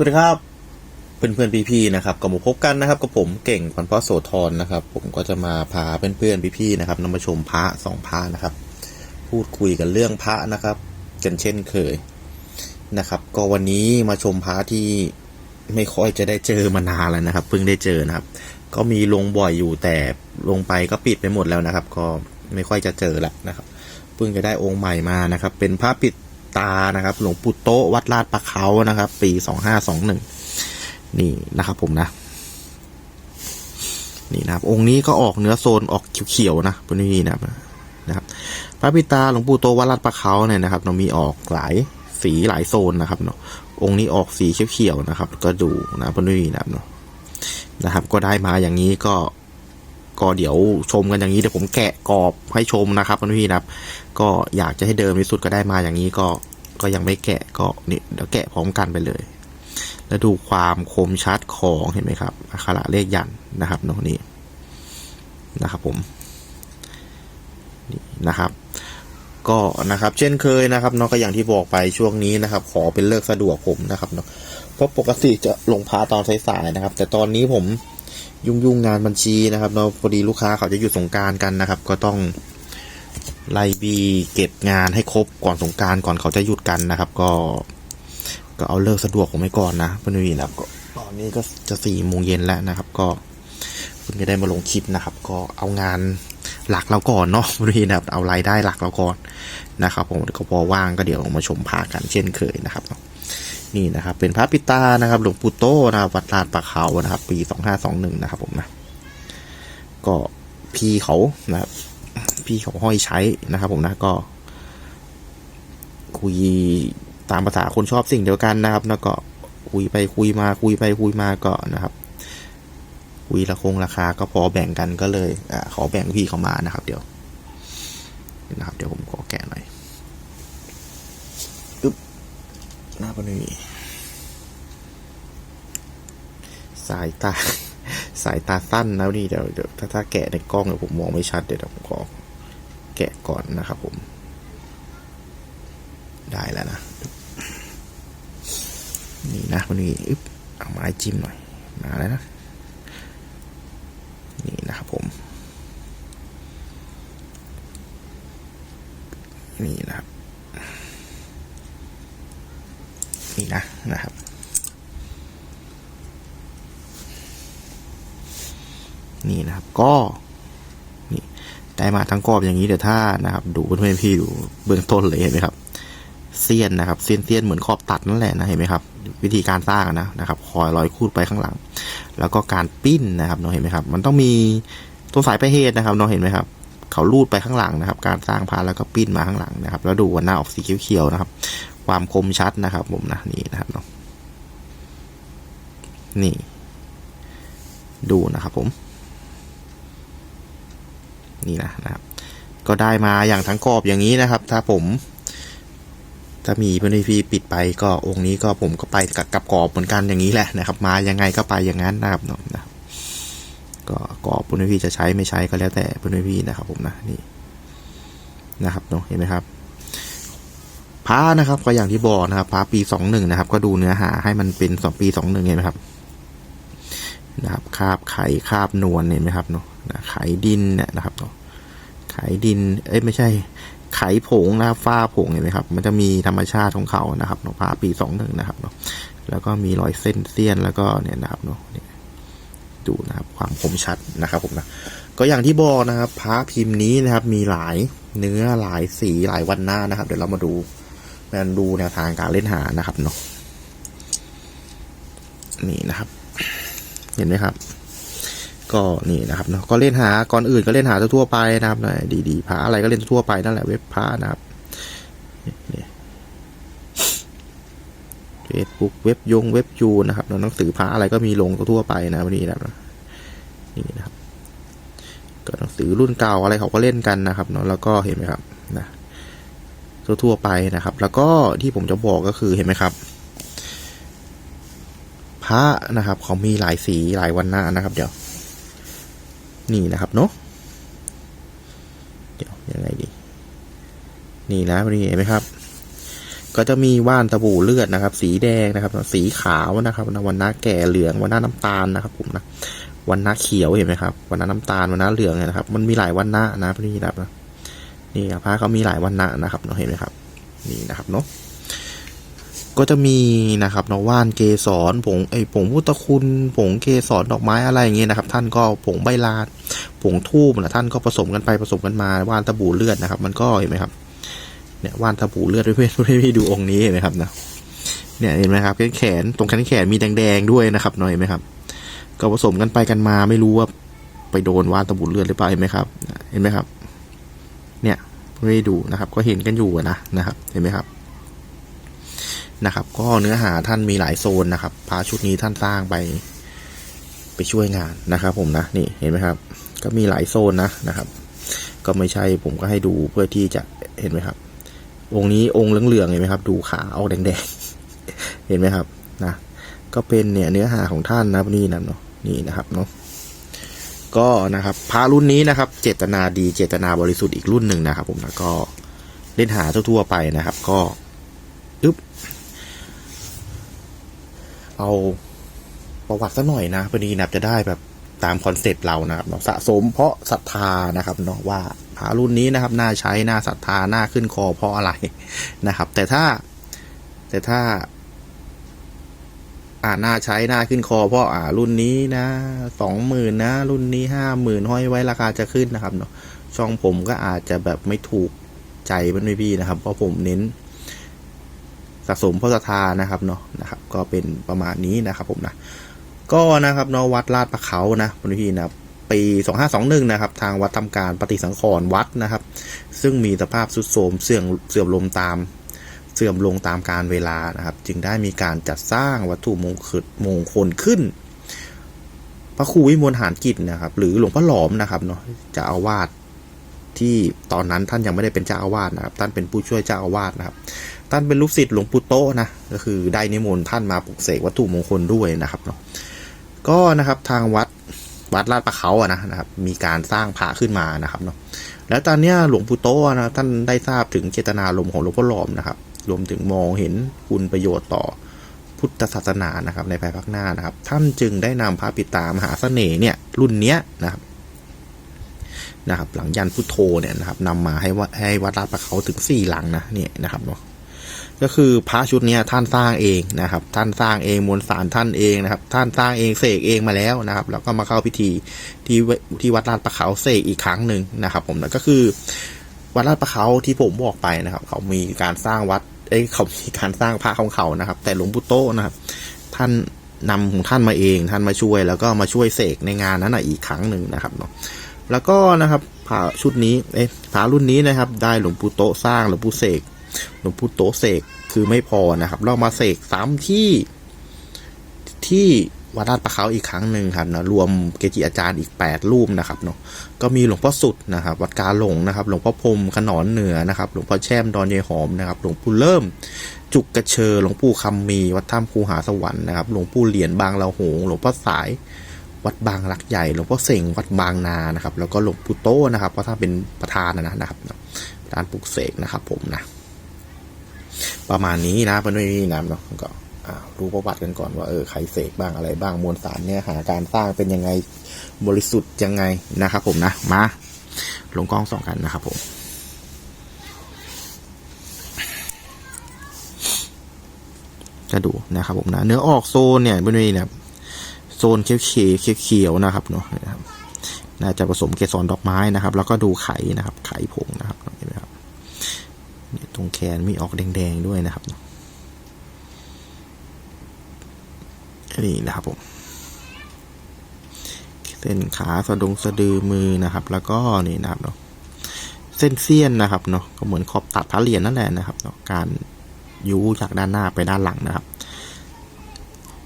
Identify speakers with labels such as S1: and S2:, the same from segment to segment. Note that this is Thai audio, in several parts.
S1: สวัสดีครับ เพื่อนเพื่อนๆพี่ๆนะครับก็มาพบกันนะครับกับผมเก่งพันพ่อโสธรนะครับ ผมก็จะมาพาเพื่อนเพื่อนๆพี่ๆนะครับนำมาชมพระสองพระนะครับ พูดคุยกันเรื่องพระนะครับ กันเช่นเคยนะครับ ก็วันนี้มาชมพระที่ไม่ค่อยจะได้เจอมานานแล้วนะครับ เพิ่งได้เจอนะครับ ก็มีลงบ่อยอยู่แต่ลงไปก็ปิดไปหมดแล้วนะครับ ก็ไม่ค่อยจะเจอล้วนะครับ เพิ่งจะได้องค์ใหม่มานะครับ เป็นพระปิด ตานะครับ หลวงปู่โตวัดลาดปะเขานะครับ ปีสองห้าสองหนึ่งนี่นะครับผมนะ นี่นะครับ องค์นี้ก็ออกเนื้อโซนออกเขียวๆนะพวกนี้นะครับนะครับ พระปิตาหลวงปู่โตวัดลาดปะเขาเนี่ยนะครับเรามีออกหลายสีหลายโซนนะครับเนาะองค์นี้ออกสีเขียวๆนะครับ ก็ดูนะพวกนี้นะครับเนาะนะครับ ก็ได้มาอย่างนี้ก็ ก็เดี๋ยวชมกันอย่างนี้เดี๋ยวผมแกะกรอบให้ชมนะครับพี่นะครับ ก็อยากจะให้เดิมที่สุดก็ได้มาอย่างนี้ก็ก็ยังไม่แกะก็นี่เดี๋ยวแกะพร้อมกันไปเลย แล้วดูความคมชัดของเห็นไหมครับอักขระเลขยันนะครับเนาะนี่นะครับผมนี่นะครับก็นะครับ เช่นเคยนะครับเนาะก็อย่างที่บอกไปช่วงนี้นะครับ ขอเป็นเลิกสะดวกผมนะครับเนาะเพราะปกติจะลงพาตอนสายๆนะครับ แต่ตอนนี้ผม ยุ่งยุ่งงานบัญชีนะครับเนาะพอดีลูกค้าเขาจะหยุดสงการกันนะครับ ก็ต้องไล่บีเก็บงานให้ครบก่อนสงการก่อนเขาจะหยุดกันนะครับ ก็ ก็เอาเลิกสะดวกผมไว้ก่อนนะเพื่อนวีนะครับก็ตอนนี้ก็จะสี่โมงเย็นแล้วนะครับ ก็เพิ่งจะได้มาลงคลิปนะครับ ก็เอางาน หลักเราก่อนเนาะเพื่อนวีนะครับเอารายได้หลักเราก่อนนะครับผมก็พอว่างก็เดี๋ยวมาชมพากันเช่นเคยนะครับนี่นะครับ เป็นพระปิตานะครับหลวงปู่โตนะครับวัดลาดปะเขานะครับ ปีสองห้าสองหนึ่งนะครับผมนะก็พี่เขานะครับพี่เขาห้อยใช้นะครับผมนะก็ คุยตามภาษาคนชอบสิ่งเดียวกันนะครับ แล้วก็คุยไปคุยมาคุยไปคุยมาก็นะครับ คุยละคงราคาก็พอแบ่งกันก็เลยอขอแบ่งพี่เขามานะครับ เดี๋ยวนะครับ เดี๋ยวผมขอแกะหน่อยอึบหน้าพนุยสายตาสายตาสั้นนะนี่เดี๋ยวเดี๋ยวถ้าถ้าแกะในกล้องเดี๋ยวผมมองไม่ชัดเดี๋ยวผมขอแกะก่อนนะครับผมได้แล้วนะ นี่นะพนุยอึ๊บเอาไม้จิ้มหน่อย มาแล้วนะ นี่นะครับผม นี่นะครับ นี่นะนะครับ นี่นะครับก็นี่ได้มาทั้งกรอบอย่างนี้เดี๋ยวถ้านะครับ ดูเพื่อนพี่ดูเบื้องต้นเลยเห็นไหมครับ เสี้ยนนะครับเสี้ยนเสี้ยนเหมือนขอบตัดนั่นแหละนะเห็นไหมครับ วิธีการสร้างนะนะครับคอยลอยคูดไปข้างหลัง แล้วก็การปิ้นนะครับเนาะเห็นไหมครับ มันต้องมีตัวสายไปเหตุนะครับเนาะเห็นไหมครับเขาลูดไปข้างหลังนะครับ การสร้างพานแล้วก็ปิ้นมาข้างหลังนะครับ แล้วดูวันหน้าออกสีเขียวๆนะครับ ความคมชัดนะครับ ผมนะนี่นะครับเนาะนี่ ดูนะครับผม นี่นะนะครับ ก็ได้มาอย่างทั้งกรอบอย่างนี้นะครับ ถ้าผม ถ้ามีเพื่อนพี่ปิดไปก็องค์นี้ก็ผมก็ไปกับกับกรอบเหมือนกันอย่างนี้แหละนะครับ มายังไงก็ไปอย่างนั้นนะครับเนาะนะก็กรอบเพื่อนพี่จะใช้ไม่ใช้ก็แล้วแต่เพื่อนพี่นะครับ ผมนะนี่นะครับเนาะเห็นไหมครับพระนะครับก็อย่างที่บอกนะครับพระปีสองหนึ่งนะครับ ก็ดูเนื้อหาให้มันเป็นสองปีสองหนึ่งเห็นไหมครับนะครับคาบไข่คาบนวลเห็นไหมครับเนาะไข่ดินเนี่ยนะครับเนาะไข่ดิน เอ้ยไม่ใช่ ไขผงนะครับฝ้าผงเห็นไหมครับ มันจะมีธรรมชาติของเขานะครับเนาะพระปีสองหนึ่งนะครับเนาะแล้วก็มีรอยเส้นเสี้ยนแล้วก็เนี่ยนะครับเนาะเนี่ยดูนะครับความคมชัดนะครับผมนะก็อย่างที่บอกนะครับพระพิมพ์นี้นะครับ มีหลายเนื้อหลายสีหลายวันหน้านะครับ เดี๋ยวเรามาดูมนดูแนวทางการเล่นหานะครับเนาะนี่นะครับ เห็นไหมครับ ก็นี่นะครับเนาะก็เล่นหาก่อนอื่นก็เล่นหาทั่วไปนะครับนะดีๆพาอะไรก็เล่นทั่วไปนั่นแหละเว็บพานะครับนี่เฟซบุ๊กเว็บยงเว็บยูนะครับหนังสือพาอะไรก็มีลงทั่วไปนะวันนี้นะครับนี่นะครับก็หนังสือรุ่นเก่าอะไรเขาก็เล่นกันนะครับเนาะแล้วก็เห็นไหมครับนะทั่วๆไปนะครับ แล้วก็ที่ผมจะบอกก็คือเห็นไหมครับพระนะครับเขามีหลายสีหลายวันหน้านะครับ เดี๋ยว นี่นะครับเนาะเดี๋ยวยังไงดี นี่นะนี่เห็นไหมครับ ก็จะมีว่านตะบูเลือดนะครับ สีแดงนะครับ สีขาวนะครับวันน้าแก่เหลืองวันน้าน้ำตาลนะครับ ผมนะวันน้าเขียวเห็นไหมครับวันน้าน้ำตาลวันน้าเหลืองนะครับ มันมีหลายวันน้านะพี่นะครับนะนี่ครับพระเขามีหลายวันน้านะครับเนาะเห็นไหมครับ นี่นะครับเนาะ ก็จะมีนะครับนว่านเกสรผงไอผงพุทธคุณผงเกสรดอกไม้อะไรอย่างเงี้ยนะครับ ท่านก็ผงใบลานผงทูบนะท่านก็ผสมกันไปผสมกันมาว่านตะบูเลือดนะครับ มันก็เห็นไหมครับเนี่ยว่านตะบูเลือดเพื่อนๆให้ดูองค์นี้เห็นไหมครับนะเนี่ยเห็นไหมครับแขนแขนตรงแขนแขนมีแดงๆด้วยนะครับหน่อยไหมครับ ก็ผสมกันไปกันมาไม่รู้ว่าไปโดนว่านตะบูเลือดหรือเปล่าเห็นไหมครับ เห็นไหมครับ เนี่ยให้ดูนะครับ ก็เห็นกันอยู่นะนะครับ เห็นไหมครับ นะครับ ก็เนื้อหาท่านมีหลายโซนนะครับพระชุดนี้ท่านสร้างไปไปช่วยงานนะครับ ผมนะนี่เห็นไหมครับ ก็มีหลายโซนนะนะครับ ก็ไม่ใช่ผมก็ให้ดูเพื่อที่จะเห็นไหมครับ องค์นี้องค์เหลืองๆเห็นไหมครับ ดูขาเอาแดงๆ เห็นไหมครับนะก็เป็นเนี่ยเนื้อหาของท่านนะนี่นะเนาะนี่นะครับเนาะก็นะครับพระรุ่นนี้นะครับ เจตนาดีเจตนาบริสุทธิ์อีกรุ่นหนึ่งนะครับ ผมแล้วก็เล่นหาทั่วๆไปนะครับ ก็อึ๊บ เอาประวัติสักหน่อยนะพอดีนะจะได้แบบตามคอนเซปต์เรานะครับเนาะสะสมเพราะศรัทธานะครับเนาะว่าพระรุ่นนี้นะครับน่าใช้น่าศรัทธาน่าขึ้นคอเพราะอะไรนะครับ แต่ถ้าแต่ถ้าอ่าน่าใช้น่าขึ้นคอเพราะอ่ารุ่นนี้นะสองหมื่นนะ รุ่นนี้ห้าหมื่นห้อยไว้ราคาจะขึ้นนะครับเนาะช่องผมก็อาจจะแบบไม่ถูกใจมันไม่พี่นะครับ เพราะผมเน้น สะสมพระศรัทธานะครับเนาะนะครับ ก็เป็นประมาณนี้นะครับผมนะก็นะครับเนาะวัดลาดประเขานะพี่นะปีสองห้าสองหนึ่งนะครับ ทางวัดทำการปฏิสังขรณ์วัดนะครับ ซึ่งมีสภาพสุดโทรมเสื่อมเสื่อมลมตามเสื่อมลงตามการเวลานะครับ จึงได้มีการจัดสร้างวัตถุมงคลมงคลขึ้น พระครูวิมลหานกิจนะครับ หรือหลวงพ่อหลอมนะครับเนาะจะอาวาสที่ตอนนั้นท่านยังไม่ได้เป็นเจ้าอาวาสนะครับ ท่านเป็นผู้ช่วยเจ้าอาวาสนะครับ ท่านเป็นลูกศิษย์หลวงปู่โตนะ ก็คือได้นิมนต์ท่านมาปลุกเสกวัตถุมงคลด้วยนะครับเนาะ ก็นะครับทางวัดวัดลาดประเขาอะนะนะครับ มีการสร้างพระขึ้นมานะครับเนาะ แล้วตอนเนี้ยหลวงปู่โตนะท่านได้ทราบถึงเจตนารมณ์ของหลวงพ่อหลอมนะครับ รวมถึงมองเห็นคุณประโยชน์ต่อพุทธศาสนานะครับ ในภายภาคหน้านะครับ ท่านจึงได้นำพระปิตามหาเสน่ห์เนี่ย รุ่นเนี้ยนะครับนะครับหลังยันพุทโธเนี่ยนะครับนำมาให้ว่าให้วัดลาดประเขาถึงสี่หลังนะเนี่ยนะครับเนาะ ก็คือพระชุดนี้ท่านสร้างเองนะครับ ท่านสร้างเองมวลสารท่านเองนะครับ ท่านสร้างเองเสกเองมาแล้วนะครับ แล้วก็มาเข้าพิธีที่ที่วัดลาดประเขาเสกอีกครั้งหนึ่งนะครับ ผมนะก็คือ วัดลาดประเขาที่ผมบอกไปนะครับ เขามีการสร้างวัดเอ้เขามีการสร้างพระของเขานะครับ แต่หลวงปู่โตนะครับ ท่านนำของท่านมาเองท่านมาช่วย แล้วก็มาช่วยเสกในงานนั้นอีกครั้งหนึ่งนะครับเนาะแล้วก็นะครับพระชุดนี้เอ้พระรุ่นนี้นะครับ ได้หลวงปู่โตสร้างหลวงปู่เสก หลวงปู่โตเสกคือไม่พอนะครับ เรามาเสกซ้ำที่ที่วัดลาดประเขาอีกครั้งหนึ่งครับนะรวมเกจิอาจารย์อีก 8 รูปนะครับเนาะก็มีหลวงพ่อสุดนะครับ วัดกาหลงนะครับ หลวงพ่อพรมขนอนเหนือนะครับ หลวงพ่อแช่มดอนเยหอมนะครับ หลวงปู่เริ่ม จุกกระเชอหลวงปู่คำมีวัดถ้ำคูหาสวรรค์นะครับ หลวงปู่เหรียญบางละหง หลวงพ่อสาย วัดบางหลักใหญ่ หลวงพ่อเสงวัดบางนานะครับ แล้วก็หลวงปู่โตนะครับเพราะท่านเป็นประธานนะนะครับประธานปลุกเสกนะครับผมนะ ประมาณนี้นะเพื่อนๆนะเนาะก็รู้ประวัติกันก่อนว่าเออใครเสกบ้างอะไรบ้างมวลสารเนี่ยหาการสร้างเป็นยังไงบริสุทธิ์ยังไงนะครับผมนะมาลงกล้องสองกันนะครับผมจะดูนะครับผมนะเนื้อออกโซนเนี่ยเพื่อนๆเนี่ยโซนเขียวเขียวเขียวนะครับเนาะนะครับน่าจะผสมเกสรดอกไม้นะครับ แล้วก็ดูไข่นะครับ ไข่ผงนะครับ ตรงแขนมีออกแดง ๆ ด้วยนะครับนี่นะครับผมเส้นขาสะดงสะดือมือนะครับ แล้วก็นี่นะครับเนาะเส้นเสี้ยนนะครับเนาะก็เหมือนขอบตัดพระเหรียญนั่นแหละนะครับเนาะการยูจากด้านหน้าไปด้านหลังนะครับ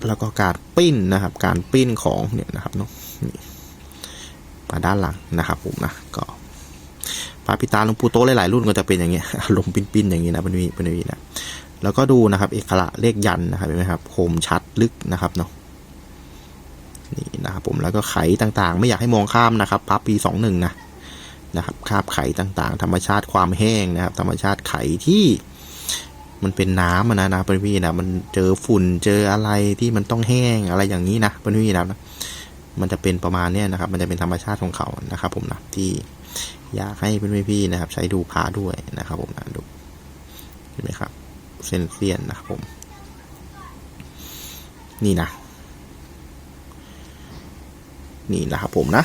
S1: แล้วก็การปิ้นนะครับ การปิ้นของเนี่ยนะครับเนาะมาด้านหลังนะครับผมนะก็ ระพิตาหลวงปู่โตหลายๆรุ่นก็จะเป็นอย่างเงี้ยอารมปิ้นๆอย่างงี้นะเป็นวีเป็นวีนะแล้วก็ดูนะครับ เอกละเลขยันนะครับเห็นไหมครับคมชัดลึกนะครับเนาะนี่นะครับผมแล้วก็ไขต่างๆ ไม่อยากให้มองข้ามนะครับพับปีสองหนึ่งนะนะครับคาบไขต่างๆ ธรรมชาติความแห้งนะครับ ธรรมชาติไขที่มันเป็นน้ำนะนะเพื่อนพี่นะมันเจอฝุ่นเจออะไรที่มันต้องแห้งอะไรอย่างนี้นะเพื่อนพี่นะมันจะเป็นประมาณเนี้ยนะครับ มันจะเป็นธรรมชาติของเขานะครับ ผมนะที่ อยากให้เพื่อนพี่นะครับ ใช้ดูพาด้วยนะครับ ผมนะดูเห็นไหมครับ เส้นเสี้ยนนะครับผม นี่นะ นี่นะครับผมนะ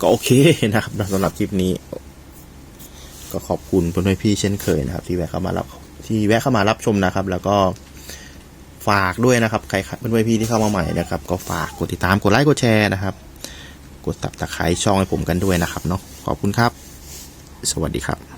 S1: ก็โอเคนะครับสำหรับคลิปนี้ ก็ขอบคุณเพื่อนๆพี่เช่นเคยนะครับ ที่แวะเข้ามารับที่แวะเข้ามารับชมนะครับ แล้วก็ฝากด้วยนะครับใครเพื่อนๆพี่ที่เข้ามาใหม่นะครับ ก็ฝากกดติดตามกดไลค์กดแชร์นะครับ กดตับตะไคร้ช่องให้ผมกันด้วยนะครับเนาะขอบคุณครับ สวัสดีครับ